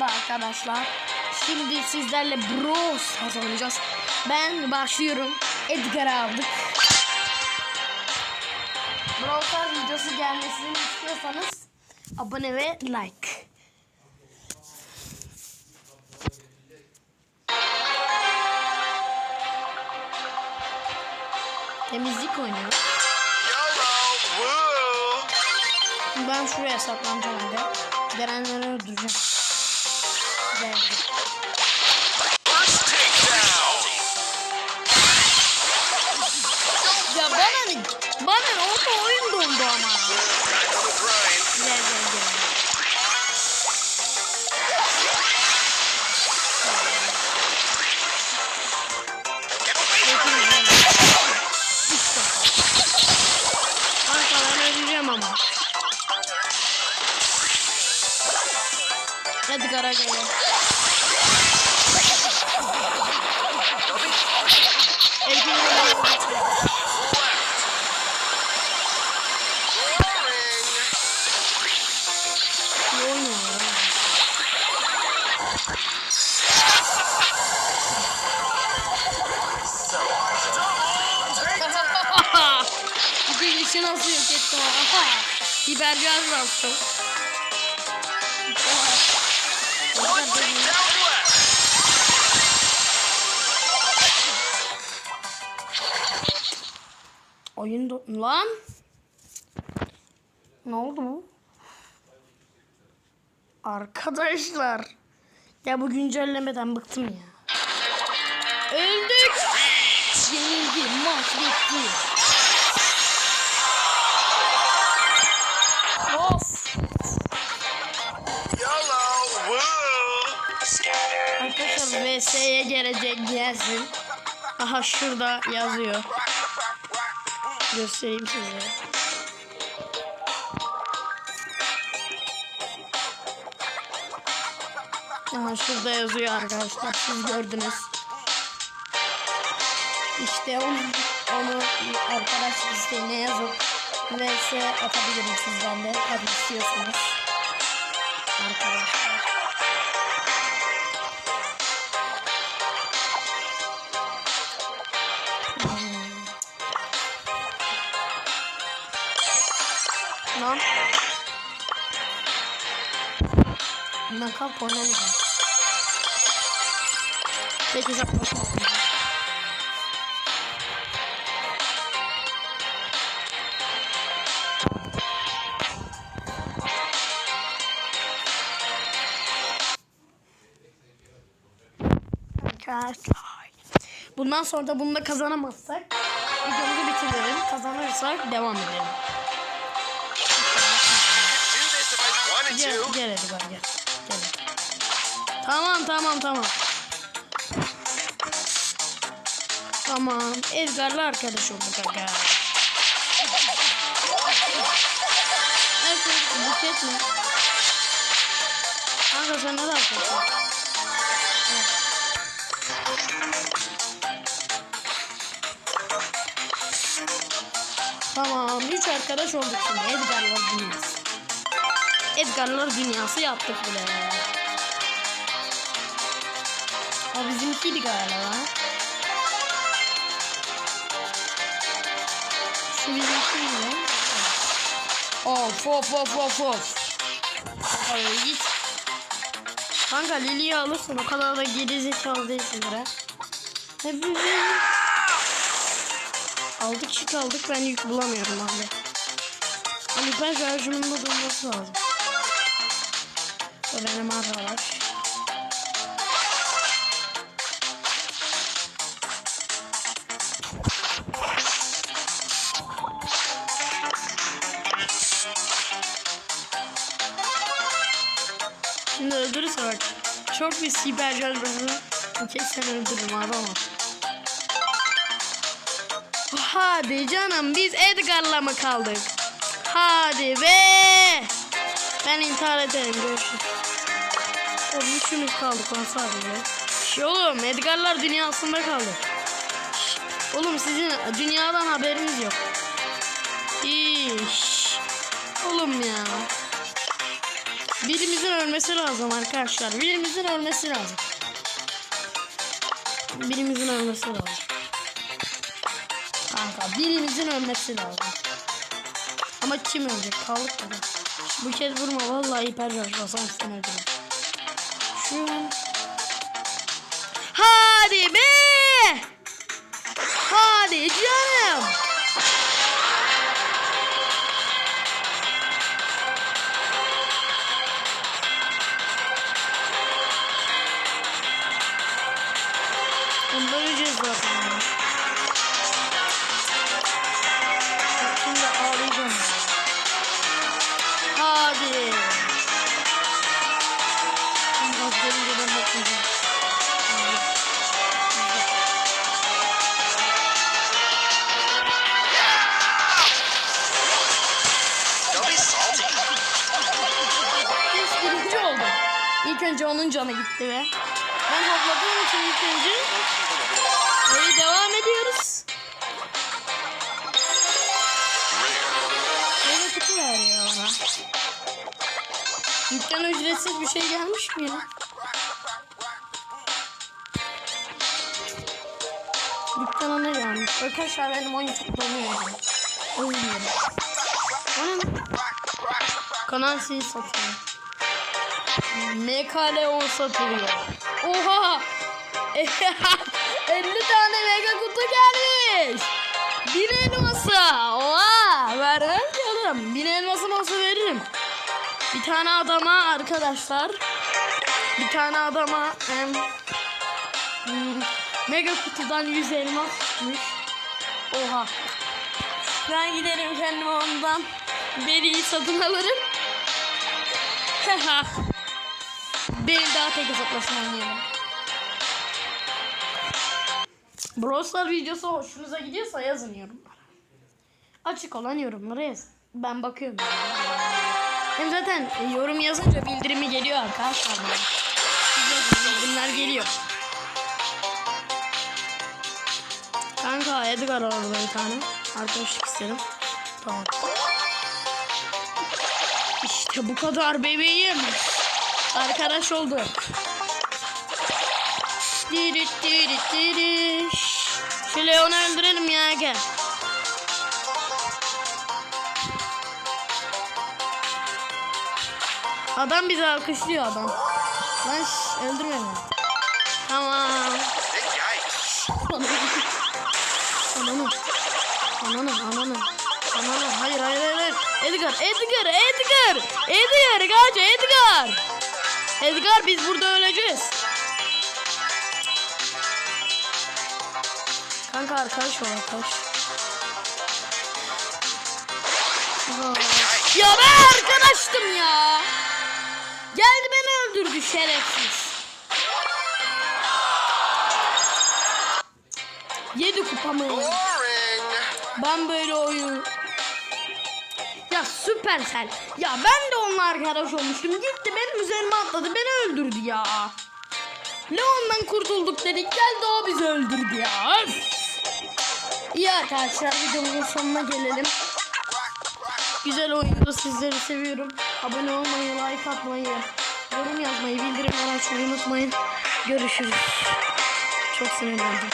Merhaba arkadaşlar. Şimdi sizlerle Bros Stars oynayacağız. Ben başlıyorum. Edgar aldık. Brawl videosu gelmesini istiyorsanız abone ve like. Temizlik oynuyor. Ben şuraya saklanacağım aga. Gelenleri öldüreceğim. Geldi. Oynuyor ya? Bu gelişi nasıl yok etti o? Aha! Biber gaz bastım. Oyun lan. Ne oldu bu? Arkadaşlar. Ya bu güncellemeden bıktım ya. Öldük. Yenildi. Maç bitti. VS'ye gelecek gelsin. Aha şurada yazıyor. Göstereyim size. Aha şurada yazıyor arkadaşlar. Siz gördünüz. İşte onu, onu arkadaş isteğine yazıp VS atabilirim sizden de. Tabii istiyorsanız. Arkadaşlar. Ben kalk oynamayacağım. Peki zaplaşma. Arkadaşlar. Bundan sonra da bunu da kazanamazsak videomuzu bitirelim. Kazanırsak devam edelim. Gel, gel hadi bak gel. Tamam tamam tamam. Tamam. Edgar'la arkadaş olduk aga. Evet, buket mi? Kanka sen ne yapıyorsun? Tamam, üç arkadaş olduk şimdi. Edgar'la dünyası. Edgar'lar dünyası yaptık bile. O bizimkiydi galiba. Şu bizimkiydi. Of of of of of. Hayır git. Kanka Lili'yi alırsın o kadar da geri zekalı değilsin bre. Hepimiz Aldık çık aldık ben yük bulamıyorum abi. Hani ben şarjımın da durması lazım. O benim arkadaş. Şimdi öldürürse bak. Çok bir siber jargonu. Kesin öldürürüm abi ama. Hadi canım biz Edgar'la mı kaldık? Hadi be. Ben intihar ederim görüşürüz. Oğlum üçümüz kaldık lan sadece. Şş, oğlum Edgar'lar dünyasında kaldık. Şş, oğlum sizin dünyadan haberiniz yok. İş. Oğlum ya. Birimizin ölmesi lazım arkadaşlar. Birimizin ölmesi lazım. Birimizin ölmesi lazım. Kanka birimizin ölmesi lazım. Ama kim ölecek? Kaldık burada. Bu kez vurma vallahi hiper basam sen öldürürüm. Şu an. Ondan öleceğiz zaten. Hadi. Şimdi az oldum. İlk önce onun canı gitti ve ben hopladığım için ilk önce Böyle devam ediyoruz. Böyle kutu ver ya bana. Dükkan ücretsiz bir şey gelmiş mi ya? Dükkana ne gelmiş? Arkadaşlar benim oyun çok donuyor. dilerim. O ne? Kanal sil satıyor. MKL10 satılıyor. Oha! 50 tane mega kutu gelmiş. Bir elması. Oha! Vermem canım. Bir elmasım olsa veririm. Bir tane adama arkadaşlar. Bir tane adama em, hmm, mega kutudan 100 elmas çıkmış. Oha. Ben giderim kendime ondan beriyi satın alırım. Benim daha tek hesaplaşma oynayalım. Brawl Stars videosu hoşunuza gidiyorsa yazın yorumlara. Açık olan yorumlara yazın. Ben bakıyorum. Hem zaten yorum yazınca bildirimi geliyor arkadaşlar. Bildirimler geliyor. Kanka Edgar orada bir tane. Arkadaşlık istedim. Tamam. İşte bu kadar bebeğim. Arkadaş olduk. Diri diri diri. Şu Leon'u öldürelim ya gel. Adam bizi alkışlıyor adam. Lan şş, öldürme beni. Tamam. Ananı. Ananı, ananı. Ananı. Hayır, hayır. hayır. Edgar, Edgar, Edgar. Edgar, kaç, Edgar. Edgar biz burada öleceğiz. Kanka arkadaş ol arkadaş. Ya ben arkadaştım ya. Geldi beni öldürdü şerefsiz. Yedi kupamı. Ben böyle oyun... Ya Supercell. Ya ben de onunla arkadaş olmuştum. Gitti benim üzerime atladı. Beni öldürdü ya. Leon'dan kurtulduk dedik. Geldi o bizi öldürdü ya. Öf. İyi arkadaşlar videomuzun sonuna gelelim. Güzel oyundu. Sizleri seviyorum. Abone olmayı, like atmayı, yorum yazmayı, bildirimleri açmayı unutmayın. Görüşürüz. Çok sinirlendim.